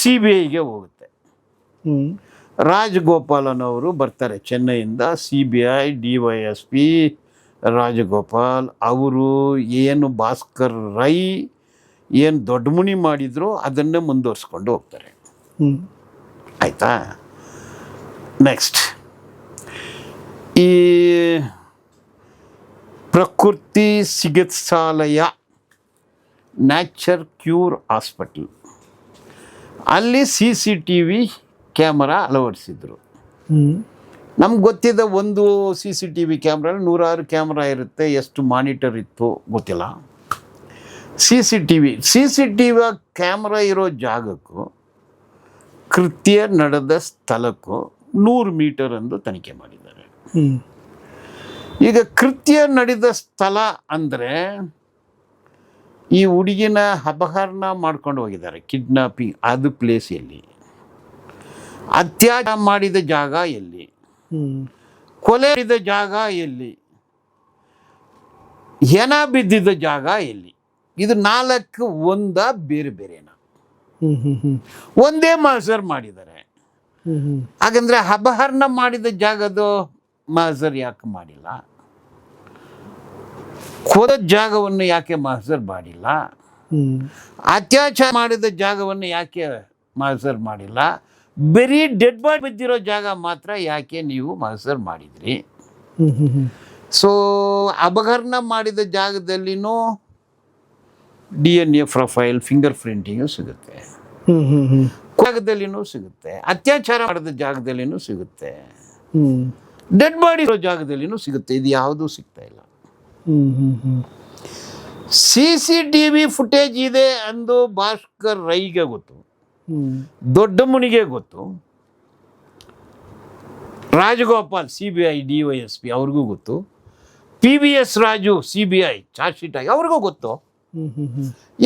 C B ಐಗೆ ಹೋಗುತ್ತೆ. ರಾಜಗೋಪಾಲನ್ ಅವರು ಬರ್ತಾರೆ ಚೆನ್ನೈಯಿಂದ C B I D Y S P, Rajagopal, ಅವರು ಏನು ಭಾಸ್ಕರ್ ರೈ ಏನು ದೊಡ್ಡ ಮುನಿ ಮಾಡಿದ್ರು ಅದನ್ನೇ ಮುಂದುವರಿಸ್ಕೊಂಡು ಹೋಗ್ತಾರೆ. ಆಯಿತಾ? ನೆಕ್ಸ್ಟ್ ಈ ಪ್ರಕೃತಿ ಚಿಕಿತ್ಸಾಲಯ, ನ್ಯಾಚರ್ ಕ್ಯೂರ್ ಹಾಸ್ಪಿಟಲ್. ಅಲ್ಲಿ C C T V camera ಅಳವಡಿಸಿದ್ರು. ನಮ್ಗೆ ಗೊತ್ತಿದ್ದ ಒಂದು C C T V camera ನೂರಾರು ಕ್ಯಾಮ್ರಾ ಇರುತ್ತೆ ಎಷ್ಟು ಮಾನಿಟರ್ ಇತ್ತು ಗೊತ್ತಿಲ್ಲ. C C T V C C T V camera ಇರೋ ಜಾಗಕ್ಕೂ ಕೃತ್ಯ ನಡೆದ ಸ್ಥಳಕ್ಕೂ ನೂರು ಮೀಟರ್ ಎಂದು ತನಿಖೆ ಮಾಡಿದ್ದಾರೆ. ಈಗ ಕೃತ್ಯ ನಡೆದ ಸ್ಥಳ ಅಂದರೆ ಈ ಹುಡುಗಿನ ಅಪಹರಣ ಮಾಡ್ಕೊಂಡು ಹೋಗಿದ್ದಾರೆ ಕಿಡ್ನಾಪಿಂಗ್ ಅದು ಪ್ಲೇಸ್ ಎಲ್ಲಿ? ಅತ್ಯಾಚಾರ ಮಾಡಿದ ಜಾಗ ಎಲ್ಲಿ? ಕೊಲೆ ಮಾಡಿದ ಜಾಗ ಎಲ್ಲಿ? ಹೆಣ ಬಿದ್ದಿದ್ದ ಜಾಗ ಎಲ್ಲಿ? ಇದು ನಾಲ್ಕು ಒಂದ ಬೇರೆ ಬೇರೆನ. ಒಂದೇ ಮಾಸರ್ ಮಾಡಿದ್ದಾರೆ. ಹಾಗಂದ್ರೆ ಅಪಹರಣ ಮಾಡಿದ ಜಾಗದ ಮಾಸರ್ ಯಾಕೆ ಮಾಡಿಲ್ಲ? ಹೋದ ಜಾಗವನ್ನು ಯಾಕೆ ಮಹಸರ್ ಮಾಡಿಲ್ಲ? ಅತ್ಯಾಚಾರ ಮಾಡಿದ ಜಾಗವನ್ನು ಯಾಕೆ ಮಹಸರ್ ಮಾಡಿಲ್ಲ? ಬರೀ ಡೆಡ್ ಬಾಡಿ ಬಿದ್ದಿರೋ ಜಾಗ ಮಾತ್ರ ಯಾಕೆ ನೀವು ಮಹಸರ್ ಮಾಡಿದ್ರಿ? ಸೊ ಅಪಹರಣ ಮಾಡಿದ ಜಾಗದಲ್ಲಿನೂ D N A profile finger printing ಸಿಗುತ್ತೆ. ಜಾಗದಲ್ಲಿನೂ ಸಿಗುತ್ತೆ. ಅತ್ಯಾಚಾರ ಮಾಡಿದ ಜಾಗದಲ್ಲಿನೂ ಸಿಗುತ್ತೆ. ಡೆಡ್ ಬಾಡಿ ಇರೋ ಜಾಗದಲ್ಲಿನೂ ಸಿಗುತ್ತೆ. ಇದು ಯಾವುದೂ ಸಿಗ್ತಾ ಇಲ್ಲ. C C T V footage ಇದೆ ಅಂದು ಭಾಸ್ಕರ್ ರೈಗೆ ಗೊತ್ತು. ದೊಡ್ಡ ಮುನಿಗೆ ಗೊತ್ತು. Rajagopal C B I D Y S P ಅವ್ರಿಗೂ ಗೊತ್ತು. P V S Raju C B I charge sheet ಆಗಿ ಅವ್ರಿಗೂ ಗೊತ್ತು.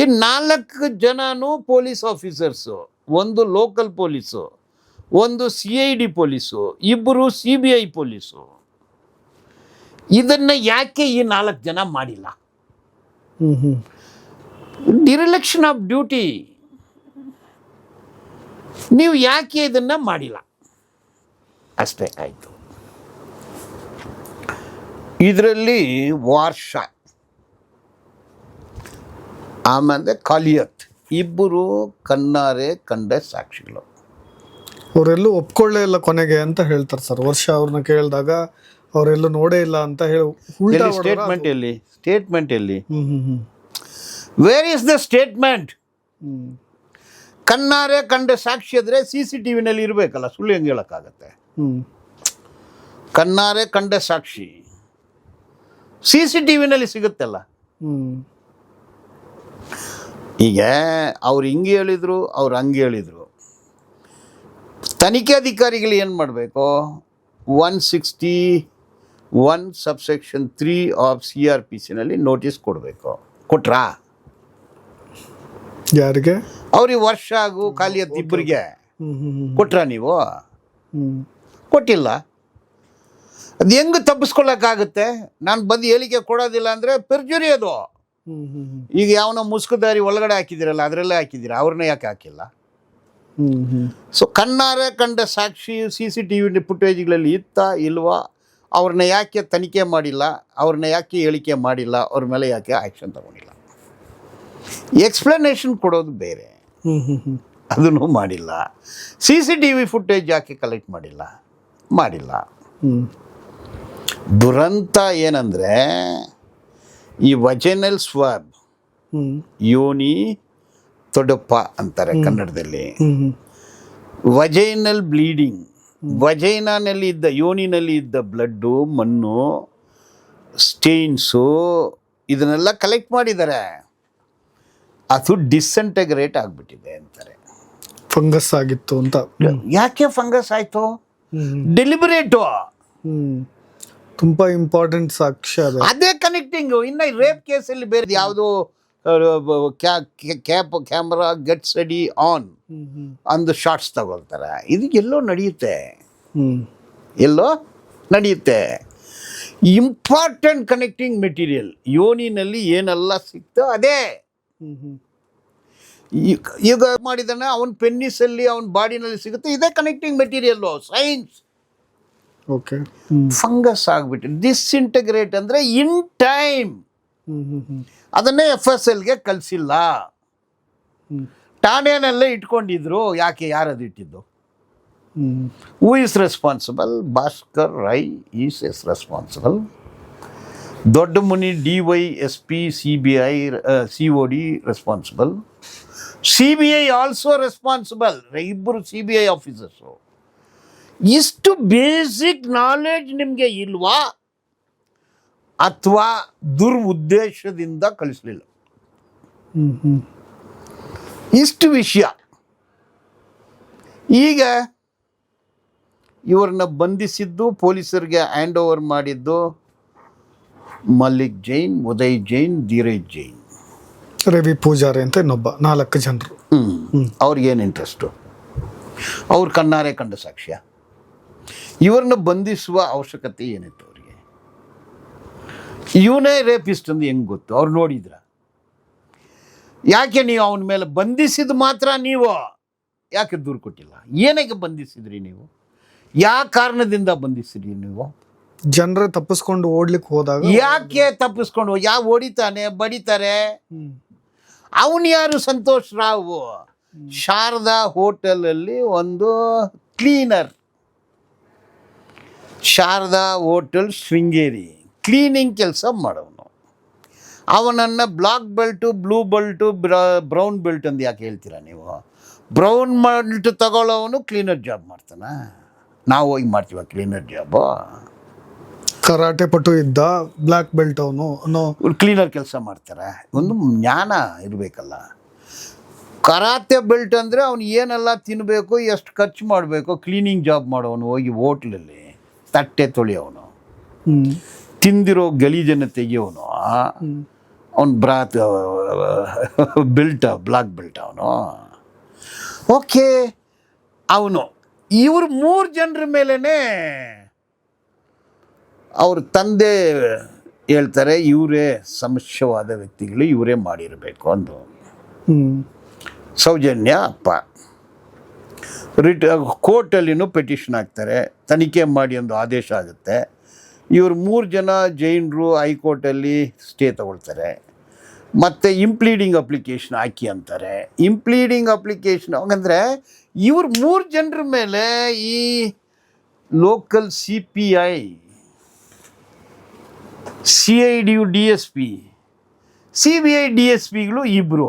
ಈ ನಾಲ್ಕು ಜನನು ಪೊಲೀಸ್ ಆಫೀಸರ್ಸು. ಒಂದು ಲೋಕಲ್ ಪೊಲೀಸು ಒಂದು ಸಿ ಐ ಡಿ ಪೊಲೀಸು ಇಬ್ಬರು ಸಿ ಬಿ ಐ ಪೊಲೀಸು. ಇದನ್ನು ಯಾಕೆ ಈ ನಾಲ್ಕು ಜನ ಮಾಡಿಲ್ಲ? ಡಿರಿಲೆಕ್ಷನ್ ಆಫ್ ಡ್ಯೂಟಿ ನೀವು ಯಾಕೆ ಇದನ್ನ ಮಾಡಿಲ್ಲ? ಅಷ್ಟೇ ಆಯಿತು. ಇದರಲ್ಲಿ ವಾರ್ಷ ಆಮೇಲೆ ಕಾಲಿಯತ್. ಇಬ್ಬರು ಕಣ್ಣಾರೆ ಕಂಡ ಸಾಕ್ಷಿಗಳು. ಅವರೆಲ್ಲೂ ಒಪ್ಕೊಳ್ಳೇ ಇಲ್ಲ ಕೊನೆಗೆ ಅಂತ ಹೇಳ್ತಾರೆ ಸರ್. ವರ್ಷ ಅವ್ರನ್ನ ಕೇಳಿದಾಗ ಅವರೆಲ್ಲೂ ನೋಡೇ ಇಲ್ಲ ಅಂತ ಹೇಳಿ ಸ್ಟೇಟ್ಮೆಂಟ್ ಎಲ್ಲಿ ಸ್ಟೇಟ್ಮೆಂಟ್ ಎಲ್ಲಿ? ವೇರ್ ಇಸ್ ದ ಸ್ಟೇಟ್ಮೆಂಟ್ ಕಣ್ಣಾರೆ ಕಂಡ ಸಾಕ್ಷಿ ಆದರೆ ಸಿ ಸಿ ಟಿ ವಿನಲ್ಲಿ ಇರಬೇಕಲ್ಲ ಸುಳ್ಳು ಹೆಂಗೆ ಹೇಳೋಕ್ಕಾಗತ್ತೆ? ಹ್ಮ್. ಕಣ್ಣಾರೆ ಕಂಡ ಸಾಕ್ಷಿ. ಸಿ ಸಿ ಟಿ ವಿನಲ್ಲಿ ಸಿಗುತ್ತಲ್ಲ. ಹ್ಮ್. ಈಗ ಅವ್ರು ಹಿಂಗೆ ಹೇಳಿದರು ಅವ್ರು ಹಂಗೆ ಹೇಳಿದರು. ತನಿಖೆ ಅಧಿಕಾರಿಗಳು ಏನು ಮಾಡಬೇಕು? One sixty one subsection three of C R P ಸಿನಲ್ಲಿ notice ಕೊಡಬೇಕು. ಕೊಟ್ರಾ? ಯಾರಿಗೆ? ಅವ್ರಿಗೆ ವರ್ಷ ಆಗು ಖಾಲಿ ಇಬ್ಬರಿಗೆ. ಕೊಟ್ರ ನೀವು? ಕೊಟ್ಟಿಲ್ಲ. ಅದು ಹೆಂಗೆ ತಪ್ಪಿಸ್ಕೊಳ್ಳೋಕ್ಕಾಗುತ್ತೆ ನಾನು ಬಂದು ಹೇಳಿಕೆ ಕೊಡೋದಿಲ್ಲ ಅಂದರೆ ಪೆರ್ಜುರಿ ಅದು. ಈಗ ಯಾವನೋ ಮುಸ್ಕುದಾರಿ ಒಳಗಡೆ ಹಾಕಿದಿರಲ್ಲ ಅದರಲ್ಲೇ ಹಾಕಿದ್ದೀರ ಅವ್ರನ್ನ ಯಾಕೆ ಹಾಕಿಲ್ಲ? ಸೊ ಕಣ್ಣಾರೆ ಕಂಡ ಸಾಕ್ಷಿ ಸಿ ಸಿ ಟಿ ವಿ ಫುಟೇಜ್ಗಳಲ್ಲಿ ಇತ್ತ ಇಲ್ವಾ? ಅವ್ರನ್ನ ಯಾಕೆ ತನಿಖೆ ಮಾಡಿಲ್ಲ ಅವ್ರನ್ನ ಯಾಕೆ ಹೇಳಿಕೆ ಮಾಡಿಲ್ಲ ಅವ್ರ ಮೇಲೆ ಯಾಕೆ ಆ್ಯಕ್ಷನ್ ತಗೊಂಡಿಲ್ಲ? ಎಕ್ಸ್ಪ್ಲನೇಷನ್ ಕೊಡೋದು ಬೇರೆ. ಅದನ್ನು ಮಾಡಿಲ್ಲ. C C T V footage ಯಾಕೆ ಕಲೆಕ್ಟ್ ಮಾಡಿಲ್ಲ? ಮಾಡಿಲ್ಲ. ದುರಂತ ಏನಂದರೆ ಈ ವಜೆನಲ್ ಸ್ವಾಬ್ ಯೋನಿ ತೊಡಪ್ಪ ಅಂತಾರೆ ಕನ್ನಡದಲ್ಲಿ. ವಜೈನಲ್ ಬ್ಲೀಡಿಂಗ್ ವಜೈನಾನಲ್ಲಿ ಇದ್ದ ಯೋನಿನಲ್ಲಿ ಇದ್ದ ಬ್ಲಡ್ಡು ಮಣ್ಣು ಸ್ಟೇನ್ಸು ಇದನ್ನೆಲ್ಲ ಕಲೆಕ್ಟ್ ಮಾಡಿದ್ದಾರೆ. ಅದು ಡಿಸೆಂಟಗ್ರೇಟ್ ಆಗಿಬಿಟ್ಟಿದೆ ಅಂತಾರೆ. ಫಂಗಸ್ ಆಗಿತ್ತು ಅಂತ. ಯಾಕೆ ಫಂಗಸ್ ಆಯಿತು? ಡೆಲಿಬರೇಟು ತುಂಬಾ ಇಂಪಾರ್ಟೆಂಟ್ ಸಾಕ್ಷ್ಯ ಅದೇ. ಕನೆಕ್ಟಿಂಗು ಇನ್ನ ರೇಪ್ ಕೇಸಲ್ಲಿ ಬೇರೆ ಯಾವುದೋ ಕ್ಯಾಪ್ ಕ್ಯಾಮ್ರಾ ಗೆಟ್ ಸ್ಟಡಿ ಆನ್ ಅಂದು ಶಾರ್ಟ್ಸ್ ತಗೊಳ್ತಾರೆ. ಇದು ಎಲ್ಲೋ ನಡೆಯುತ್ತೆ. ಎಲ್ಲೋ ನಡೆಯುತ್ತೆ. Important connecting material. ಯೋನಿನಲ್ಲಿ ಏನೆಲ್ಲ ಸಿಕ್ತೋ ಅದೇ. ಈಗ ಮಾಡಿದಾನೆ ಅವನ ಪೆನ್ನಿಸಲ್ಲಿ ಅವನ ಬಾಡಿನಲ್ಲಿ ಸಿಗುತ್ತೆ. ಇದೇ connecting material science. Okay. Fungus ಆಗಿಬಿಟ್ಟು ಡಿಸ್ಇಂಟಗ್ರೇಟ್ ಅಂದರೆ ಇನ್ ಟೈಮ್. ಅದನ್ನೇ ಎಫ್ ಎಸ್ ಎಲ್ಗೆ ಕಳಿಸಿಲ್ಲ. ಹ್ಮ್. ಠಾಣೆನಲ್ಲೇ ಇಟ್ಕೊಂಡಿದ್ರು ಯಾಕೆ ಯಾರು ಯಾರದು ಇಟ್ಟಿದ್ದು? Who is responsible Bhaskar Rai is is responsible. Dodda Muni D Y S P C B I C O D responsible. C B I also responsible. ಇಬ್ಬರು ಸಿ ಬಿ ಐ ಆಫೀಸರ್ಸು. ಇಷ್ಟು basic knowledge ನಿಮಗೆ ಇಲ್ವಾ? ಅಥವಾ ದುರ್ ಕಳಿಸಲಿಲ್ಲ ಇಷ್ಟು ವಿಷಯ. ಈಗ ಇವ್ರನ್ನ ಬಂಧಿಸಿದ್ದು ಪೊಲೀಸರಿಗೆ ಹ್ಯಾಂಡ್ ಓವರ್ ಮಾಡಿದ್ದು ಮಲ್ಲಿಕ್ ಜೈನ್ ಉದಯ್ ಜೈನ್ ಧೀರಜ್ ಜೈನ್. ರವಿ ಪೂಜಾರಿ ಅಂತ ಇನ್ನೊಬ್ಬ ನಾಲ್ಕು ಜನರು. ಹ್ಞೂ ಅವ್ರಿಗೇನು ಇಂಟ್ರೆಸ್ಟು ಅವ್ರು ಕಣ್ಣಾರೆ ಕಂಡ ಸಾಕ್ಷ್ಯ. ಇವ್ರನ್ನ ಬಂಧಿಸುವ ಅವಶ್ಯಕತೆ ಏನಿತ್ತು? ಇವನೇ ರೇಪಿಸ್ಟ್ ಅಂದ್ರೆ ಹೆಂಗೆ ಗೊತ್ತು? ಅವ್ರು ನೋಡಿದ್ರ? ಯಾಕೆ ನೀವು ಅವನ ಮೇಲೆ ಬಂಧಿಸಿದ ಮಾತ್ರ ನೀವು? ಯಾಕೆ ದೂರು ಕೊಟ್ಟಿಲ್ಲ? ಏನಕ್ಕೆ ಬಂಧಿಸಿದ್ರಿ ನೀವು? ಯಾವ ಕಾರಣದಿಂದ ಬಂಧಿಸಿದ್ರಿ ನೀವು? ಜನರ ತಪ್ಪಿಸ್ಕೊಂಡು ಓಡ್ಲಿಕ್ಕೆ ಹೋದಾಗ ಯಾಕೆ ತಪ್ಪಿಸ್ಕೊಂಡು ಯಾವ ಹೊಡಿತಾನೆ ಬಡಿತಾರೆ? ಅವನು ಯಾರು? ಸಂತೋಷ್ ರಾವ್. ಶಾರದಾ ಹೋಟೆಲಲ್ಲಿ ಒಂದು cleaner. Sharada hotel Sringeri. Cleaning ಕೆಲಸ ಮಾಡೋನು. ಅವನನ್ನು black belt blue belt brown belt ಅಂತ ಯಾಕೆ ಹೇಳ್ತೀರಾ ನೀವು? ಬ್ರೌನ್ ಬೆಲ್ಟ್ ತಗೊಳ್ಳೋವನು ಕ್ಲೀನರ್ ಜಾಬ್ ಮಾಡ್ತಾನ. ನಾವು ಹೋಗಿ ಮಾಡ್ತೀವ ಕ್ಲೀನರ್ ಜಾಬು ಕರಾಟೆ ಪಟು ಇದ್ದ ಬ್ಲ್ಯಾಕ್ ಬೆಲ್ಟ್ ಅವನು ಅನ್ನೋ ಕ್ಲೀನರ್ ಕೆಲಸ ಮಾಡ್ತಾರೆ. ಒಂದು ಜ್ಞಾನ ಇರಬೇಕಲ್ಲ. ಕರಾತೆ ಬೆಲ್ಟ್ ಅಂದರೆ ಅವನು ಏನೆಲ್ಲ ತಿನ್ನಬೇಕು ಎಷ್ಟು ಖರ್ಚು ಮಾಡಬೇಕು ಕ್ಲೀನಿಂಗ್ ಜಾಬ್ ಮಾಡೋನು ಹೋಗಿ ಹೋಟ್ಲಲ್ಲಿ ತಟ್ಟೆ ತೊಳೆಯೋನು. ತಿಂದಿರೋ ಗಲೀಜನ್ನು ತೆಗಿಯೋನು ಅವನು ಬ್ರಾತ್ ಬಿಲ್ಟ ಬ್ಲಾಕ್ ಬಿಲ್ಟ ಅವನು. ಓಕೆ ಅವನು ಇವರು ಮೂರು ಜನರ ಮೇಲೇ ಅವ್ರ ತಂದೆ ಹೇಳ್ತಾರೆ ಇವರೇ ಸಮಸ್ಯವಾದ ವ್ಯಕ್ತಿಗಳು ಇವರೇ ಮಾಡಿರಬೇಕು ಅಂದು. ಸೌಜನ್ಯ ಅಪ್ಪ. ರಿಟ್ ಕೋರ್ಟಲ್ಲಿನೂ ಪೆಟಿಷನ್ ಹಾಕ್ತಾರೆ ತನಿಖೆ ಮಾಡಿ ಒಂದು ಆದೇಶ ಆಗುತ್ತೆ. ಇವರು ಮೂರು ಜನ ಜೈನರು ಹೈಕೋರ್ಟಲ್ಲಿ ಸ್ಟೇ ತಗೊಳ್ತಾರೆ. ಮತ್ತು ಇಂಪ್ಲೀಡಿಂಗ್ ಅಪ್ಲಿಕೇಶನ್ ಹಾಕಿ ಅಂತಾರೆ. ಇಂಪ್ಲೀಡಿಂಗ್ ಅಪ್ಲಿಕೇಶನ್ ಹಂಗಂದ್ರೆ ಇವ್ರು ಮೂರು ಜನರ ಮೇಲೆ ಈ local C P I C I D U D S P C B I D S ಪಿಗಳು ಇಬ್ಬರು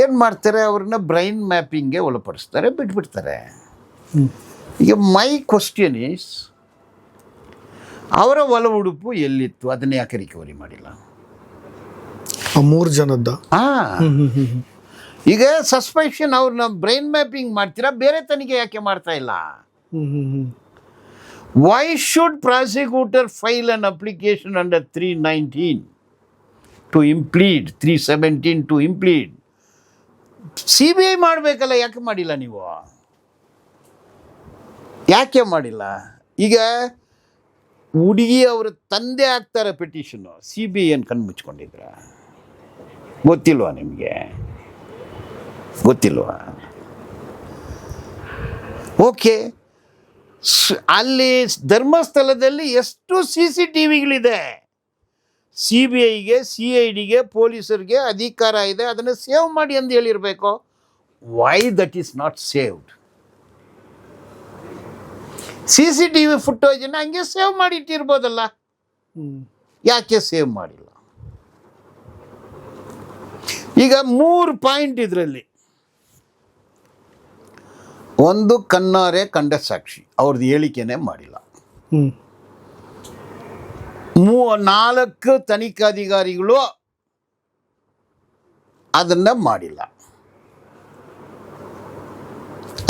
ಏನು ಮಾಡ್ತಾರೆ? ಅವ್ರನ್ನ ಬ್ರೈನ್ ಮ್ಯಾಪಿಂಗ್ಗೆ ಒಳಪಡಿಸ್ತಾರೆ ಬಿಟ್ಬಿಡ್ತಾರೆ. ಈಗ ಮೈ ಕ್ವಶನ್ ಈಸ್ ಅವರ ಒಲ ಉಡುಪು ಎಲ್ಲಿತ್ತು? ಅದನ್ನ ಯಾಕೆ ರಿಕವರಿ ಮಾಡಿಲ್ಲ? ಮೂರು ಹ್ಮ್ ಈಗ ಸಸ್ಪೆಕ್ಷನ್ ಅವ್ರನ್ನ ಬ್ರೈನ್ ಮ್ಯಾಪಿಂಗ್ ಮಾಡ್ತೀರಾ? ಬೇರೆ ತನಿಖೆ ಯಾಕೆ ಮಾಡ್ತಾ ಇಲ್ಲ? Why should prosecutor file an application under three nineteen to implead three seventeen to implead C B I ಮಾಡಬೇಕಲ್ಲ ಯಾಕೆ ಮಾಡಿಲ್ಲ ನೀವು? ಯಾಕೆ ಮಾಡಿಲ್ಲ? ಈಗ ಹುಡುಗಿ ಅವರು ತಂದೆ ಆಗ್ತಾರೆ ಪೆಟಿಷನ್ನು ಸಿ ಬಿ ಐ ಏನು ಕಣ್ಣು ಮುಚ್ಕೊಂಡಿದ್ರ ಗೊತ್ತಿಲ್ವಾ ನಿಮಗೆ? ಗೊತ್ತಿಲ್ವಾ? ಓಕೆ. ಅಲ್ಲಿ ಧರ್ಮಸ್ಥಳದಲ್ಲಿ ಎಷ್ಟು ಸಿ ಸಿ ಟಿ ವಿಗಳಿದೆ ಸಿ ಬಿ ಐಗೆ ಸಿ ಐ ಡಿಗೆ ಪೊಲೀಸರಿಗೆ ಅಧಿಕಾರ ಇದೆ. ಅದನ್ನು ಸೇವ್ ಮಾಡಿ ಅಂತ ಹೇಳಿರಬೇಕು. Why that is not saved C C T V ಫುಟೇಜನ್ನು ಹಂಗೆ ಸೇವ್ ಮಾಡಿ ಇಟ್ಟಿರ್ಬೋದಲ್ಲ? ಯಾಕೆ ಸೇವ್ ಮಾಡಿಲ್ಲ? ಈಗ ಮೂರು ಪಾಯಿಂಟ್ ಇದರಲ್ಲಿ. ಒಂದು ಕಣ್ಣಾರೆ ಕಂಡ ಸಾಕ್ಷಿ ಅವ್ರದ್ದು ಹೇಳಿಕೆನೇ ಮಾಡಿಲ್ಲ. ಮೂ ನಾಲ್ಕು ತನಿಖಾಧಿಕಾರಿಗಳು ಅದನ್ನು ಮಾಡಿಲ್ಲ.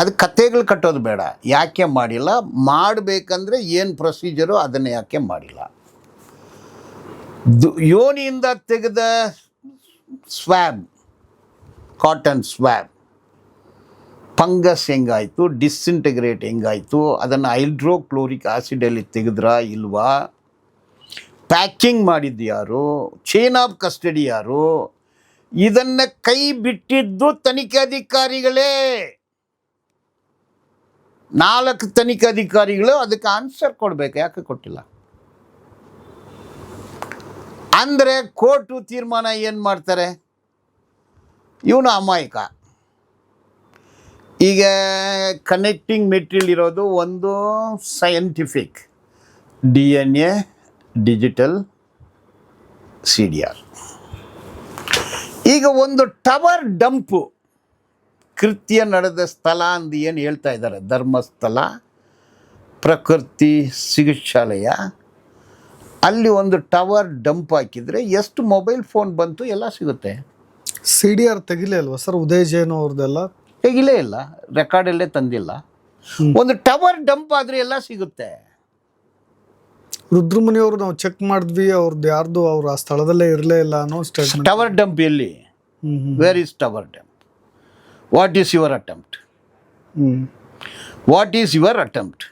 ಅದು ಕತೆಗಳು ಕಟ್ಟೋದು ಬೇಡ. ಯಾಕೆ ಮಾಡಿಲ್ಲ? ಮಾಡಬೇಕಂದ್ರೆ ಏನು ಪ್ರೊಸೀಜರು ಅದನ್ನು ಯಾಕೆ ಮಾಡಿಲ್ಲ? ಯೋನಿಯಿಂದ ತೆಗೆದ ಸ್ವ್ಯಾಬ್ ಕಾಟನ್ ಸ್ವ್ಯಾಬ್ ಫಂಗಸ್ ಹೆಂಗಾಯಿತು? ಡಿಸ್ಇಂಟಿಗ್ರೇಟ್ ಹೆಂಗಾಯಿತು? ಅದನ್ನು ಹೈಡ್ರೋಕ್ಲೋರಿಕ್ ಆಸಿಡಲ್ಲಿ ತೆಗೆದ್ರಾ ಇಲ್ವಾ? ಪ್ಯಾಕಿಂಗ್ ಮಾಡಿದ್ದು ಯಾರು? ಚೈನ್ ಆಫ್ ಕಸ್ಟಡಿ ಯಾರು? ಇದನ್ನು ಕೈ ಬಿಟ್ಟಿದ್ದು ತನಿಖಾಧಿಕಾರಿಗಳೇ ನಾಲ್ಕು ತನಿಖಾಧಿಕಾರಿಗಳು ಅದಕ್ಕೆ ಆನ್ಸರ್ ಕೊಡಬೇಕು. ಯಾಕೆ ಕೊಟ್ಟಿಲ್ಲ? ಅಂದರೆ ಕೋರ್ಟು ತೀರ್ಮಾನ ಏನು ಮಾಡ್ತಾರೆ? ಇವನು ಅಮಾಯಕ. ಈಗ ಕನೆಕ್ಟಿಂಗ್ ಮೆಟೀರಿಯಲ್ ಇರೋದು ಒಂದು scientific D N A digital C D R ಈಗ ಒಂದು ಟವರ್ ಡಂಪು ಕೃತ್ಯ ನಡೆದ ಸ್ಥಳ ಅಂದು ಏನು ಹೇಳ್ತಾ ಇದ್ದಾರೆ? ಧರ್ಮಸ್ಥಳ ಪ್ರಕೃತಿ ಚಿಕಿತ್ಸಾಲಯ. ಅಲ್ಲಿ ಒಂದು ಟವರ್ ಡಂಪ್ ಹಾಕಿದರೆ ಎಷ್ಟು ಮೊಬೈಲ್ ಫೋನ್ ಬಂತು ಎಲ್ಲ ಸಿಗುತ್ತೆ. ಸಿ ಡಿ ಆರ್ ತೆಗಿಲೇ ಅಲ್ವಾ ಸರ್? ಉದಯ್ ಜೈನ್ ಅವ್ರದ್ದೆಲ್ಲ? ತೆಗಿಲೇ ಇಲ್ಲ. ರೆಕಾರ್ಡಲ್ಲೇ ತಂದಿಲ್ಲ. ಒಂದು ಟವರ್ ಡಂಪ್ ಆದರೆ ಎಲ್ಲ ಸಿಗುತ್ತೆ. ರುದ್ರಮುನಿ ಅವರು ನಾವು ಚೆಕ್ ಮಾಡಿದ್ವಿ ಅವ್ರದ್ದು ಯಾರ್ದು ಅವ್ರು ಆ ಸ್ಥಳದಲ್ಲೇ ಇರಲೇ ಇಲ್ಲ ಅನ್ನೋ ಸ್ಟೇಟ್ಮೆಂಟ್ ಟವರ್ ಡಂಪ್ ಎಲ್ಲಿ? Where is tower dump what is your attempt what is your attempt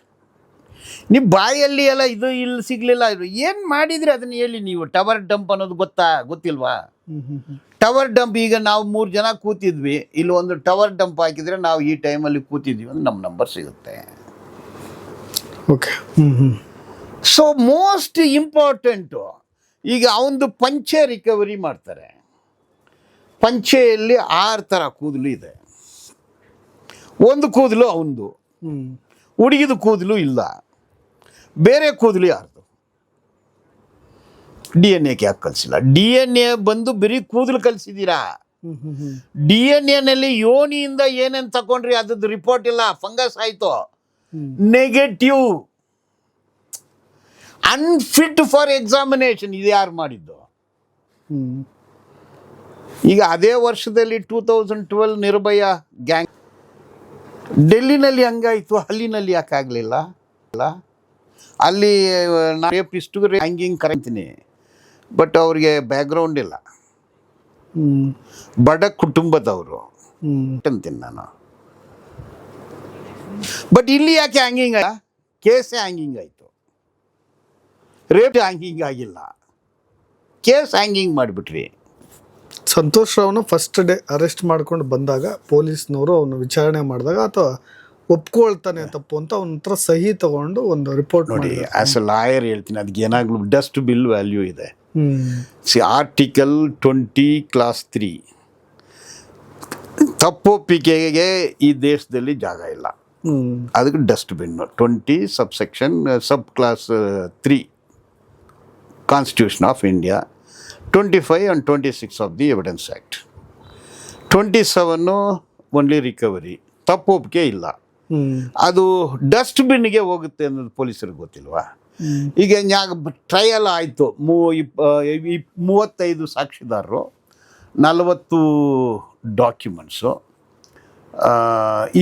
ನೀವು ಬಾಯಲ್ಲಿ ಎಲ್ಲ ಇದು ಇಲ್ಲಿ ಸಿಗಲಿಲ್ಲ ಇದು ಏನು ಮಾಡಿದ್ರಿ ಅದನ್ನ ಹೇಳಿ ನೀವು? ಟವರ್ ಡಂಪ್ ಅನ್ನೋದು ಗೊತ್ತಾ? ಗೊತ್ತಿಲ್ವಾ? ಟವರ್ ಡಂಪ್ ಈಗ ನಾವು ಮೂರು ಜನ ಕೂತಿದ್ವಿ. ಇಲ್ಲಿ ಒಂದು ಟವರ್ ಡಂಪ್ ಹಾಕಿದರೆ ನಾವು ಈ ಟೈಮಲ್ಲಿ ಕೂತಿದ್ವಿ ಅಂದ್ರೆ ನಮ್ಮ ನಂಬರ್ ಸಿಗುತ್ತೆ. ಓಕೆ ಸೊ ಮೋಸ್ಟ್ ಇಂಪಾರ್ಟೆಂಟು ಈಗ ಅವನದು ಪಂಚೆ ರಿಕವರಿ ಮಾಡ್ತಾರೆ. ಪಂಚೆಯಲ್ಲಿ ಆರು ಥರ ಕೂದಲು ಇದೆ. ಒಂದು ಕೂದಲು ಅವನದು ಹುಡುಗಿದ ಕೂದಲು ಇಲ್ಲ. ಬೇರೆ ಕೂದಲು ಯಾರ್ದು? ಡಿ ಎನ್ ಎಗೆ ಯಾಕೆ ಕಲಿಸಿಲ್ಲ ಡಿ ಎನ್ ಎ ಬಂದು ಬರೀ ಕೂದಲು ಕಲಿಸಿದ್ದೀರಾ ಡಿ ಎನ್ ಎನಲ್ಲಿ ಯೋನಿಯಿಂದ ಏನೇನು ತಗೊಂಡ್ರಿ ಅದ್ರದ್ದು ರಿಪೋರ್ಟ್ ಇಲ್ಲ ಫಂಗಸ್ ಆಯಿತು. ನೆಗೆಟಿವ್ ಅನ್ಫಿಟ್ ಫಾರ್ ಎಕ್ಸಾಮಿನೇಷನ್ ಇದು ಯಾರು ಮಾಡಿದ್ದು? ಈಗ ಅದೇ ವರ್ಷದಲ್ಲಿ two thousand twelve Nirbhaya gang ಡೆಲ್ಲಿನಲ್ಲಿ ಹಂಗಾಯಿತು ಅಲ್ಲಿನಲ್ಲಿ ಯಾಕೆ ಆಗಲಿಲ್ಲ? ಅಲ್ಲ ಅಲ್ಲಿ ನಾನು ರೇಪಿಸ್ಟು ಹ್ಯಾಂಗಿಂಗ್ ಕರೀತೀನಿ ಬಟ್ ಅವ್ರಿಗೆ ಬ್ಯಾಕ್ಗ್ರೌಂಡ್ ಇಲ್ಲ. ಬಡ ಕುಟುಂಬದವರು. ಅಂತೀನಿ ನಾನು. ಬಟ್ ಇಲ್ಲಿ ಯಾಕೆ ಹ್ಯಾಂಗಿಂಗ್ ಕೇಸೇ ಹ್ಯಾಂಗಿಂಗ್ ಆಯಿತು. ರೇಟ್ ಹ್ಯಾಂಗಿಂಗ್ ಆಗಿಲ್ಲ. ಕೇಸ್ ಹ್ಯಾಂಗಿಂಗ್ ಮಾಡಿಬಿಟ್ರಿ. ಸಂತೋಷ್ ರಾವ್ನ ಫಸ್ಟ್ ಡೇ ಅರೆಸ್ಟ್ ಮಾಡ್ಕೊಂಡು ಬಂದಾಗ ಪೊಲೀಸ್ನವರು ಅವನು ವಿಚಾರಣೆ ಮಾಡಿದಾಗ ಅಥವಾ ಒಪ್ಕೊಳ್ತಾನೆ ತಪ್ಪು ಅಂತ ಅವನ ಹತ್ರ ಸಹಿ ತಗೊಂಡು ಒಂದು ರಿಪೋರ್ಟ್ ನೋಡಿ ಆಸ್ ಎ ಲಾಯರ್ ಹೇಳ್ತೀನಿ ಅದಕ್ಕೆ ಏನಾಗಲೂ ಡಸ್ಟ್ ಬಿಲ್ ವ್ಯಾಲ್ಯೂ ಇದೆ. See article twenty clause three ತಪ್ಪೊಪ್ಪಿಗೆಗೆ ಈ ದೇಶದಲ್ಲಿ ಜಾಗ ಇಲ್ಲ. ಅದಕ್ಕೆ ಅದಕ್ಕೆ dustbin twenty sub section sub clause three constitution of India twenty five and twenty six of the evidence act twenty seven only recovery ತಪ್ಪೊಪ್ಪಿಗೆ ಇಲ್ಲ. ಅದು ಡಸ್ಟ್ಬಿನ್ಗೆ ಹೋಗುತ್ತೆ ಅನ್ನೋದು ಪೊಲೀಸರಿಗೆ ಗೊತ್ತಿಲ್ವಾ? ಈಗ ಟ್ರಯಲ್ ಆಯಿತು. ಮೂ ಮೂವತ್ತೈದು ಸಾಕ್ಷಿದಾರರು ನಲವತ್ತು ಡಾಕ್ಯುಮೆಂಟ್ಸು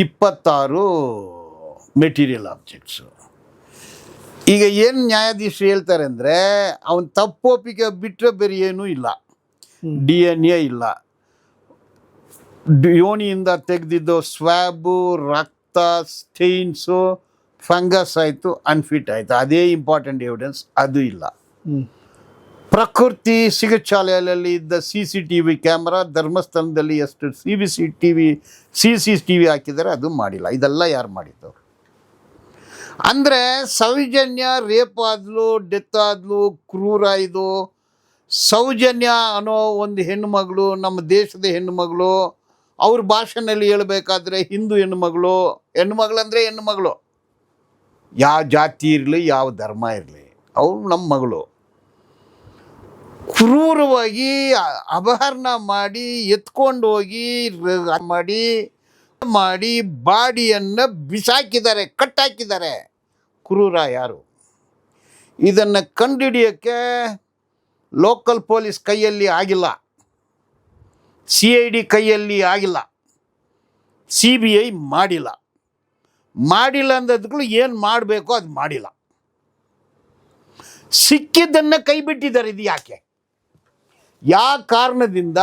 ಇಪ್ಪತ್ತಾರು ಮೆಟೀರಿಯಲ್ ಆಬ್ಜೆಕ್ಟ್ಸು ಈಗ ಏನು ನ್ಯಾಯಾಧೀಶರು ಹೇಳ್ತಾರೆ ಅಂದರೆ ಅವನು ತಪ್ಪೊಪ್ಪಿಗೆ ಬಿಟ್ಟರೆ ಬೇರೆ ಏನೂ ಇಲ್ಲ. ಡಿ ಎನ್ ಎ ಇಲ್ಲ. ಯೋನಿಯಿಂದ ತೆಗೆದಿದ್ದು ಸ್ವ್ಯಾಬು ರಕ್ತ ಸ್ಟೈನ್ಸು ಫಂಗಸ್ ಆಯಿತು ಅನ್ಫಿಟ್ ಆಯಿತು. ಅದೇ ಇಂಪಾರ್ಟೆಂಟ್ ಎವಿಡೆನ್ಸ್ ಅದು ಇಲ್ಲ. ಪ್ರಕೃತಿ ಸಿಗಚಾಲೆಯಲ್ಲಿ ಇದ್ದ C C T V camera ಧರ್ಮಸ್ಥಾನದಲ್ಲಿ ಎಷ್ಟು C B C T V C C T V ಹಾಕಿದ್ದಾರೆ ಅದು ಮಾಡಿಲ್ಲ. ಇದೆಲ್ಲ ಯಾರು ಮಾಡಿದ್ದು? ಅಂದರೆ ಸೌಜನ್ಯ, ರೇಪ್ ಆದ್ಲು, ಡೆತ್ ಆದ್ಲು, ಕ್ರೂರ ಇದು. ಸೌಜನ್ಯ ಅನ್ನೋ ಒಂದು ಹೆಣ್ಣುಮಗಳು, ನಮ್ಮ ದೇಶದ ಹೆಣ್ಣುಮಗಳು, ಅವ್ರ ಭಾಷೆನಲ್ಲಿ ಹೇಳಬೇಕಾದ್ರೆ ಹಿಂದೂ ಹೆಣ್ಣುಮಗಳು, ಹೆಣ್ಣುಮಗಳಂದರೆ ಹೆಣ್ಣುಮಗಳು. ಯಾವ ಜಾತಿ ಇರಲಿ, ಯಾವ ಧರ್ಮ ಇರಲಿ, ಅವರು ನಮ್ಮ ಮಗಳು. ಕ್ರೂರವಾಗಿ ಅಪಹರಣ ಮಾಡಿ ಎತ್ಕೊಂಡು ಹೋಗಿ ಮಾಡಿ ಮಾಡಿ ಬಾಡಿಯನ್ನು ಬಿಸಾಕಿದ್ದಾರೆ, ಕಟ್ಟಾಕಿದ್ದಾರೆ. ಕ್ರೂರ ಯಾರು? ಇದನ್ನು ಕಂಡುಹಿಡಿಯೋಕ್ಕೆ ಲೋಕಲ್ ಪೊಲೀಸ್ ಕೈಯಲ್ಲಿ ಆಗಿಲ್ಲ. ಸಿ ಐ ಡಿ ಕೈಯಲ್ಲಿ ಆಗಿಲ್ಲ. ಸಿ ಬಿ ಐ ಮಾಡಿಲ್ಲ. ಮಾಡಿಲ್ಲ ಅಂದದ್ಗಳು ಏನು ಮಾಡಬೇಕು ಅದು ಮಾಡಿಲ್ಲ. ಸಿಕ್ಕಿದ್ದನ್ನು ಕೈ ಬಿಟ್ಟಿದ್ದಾರೆ ಇದು ಯಾಕೆ ಯಾವ ಕಾರಣದಿಂದ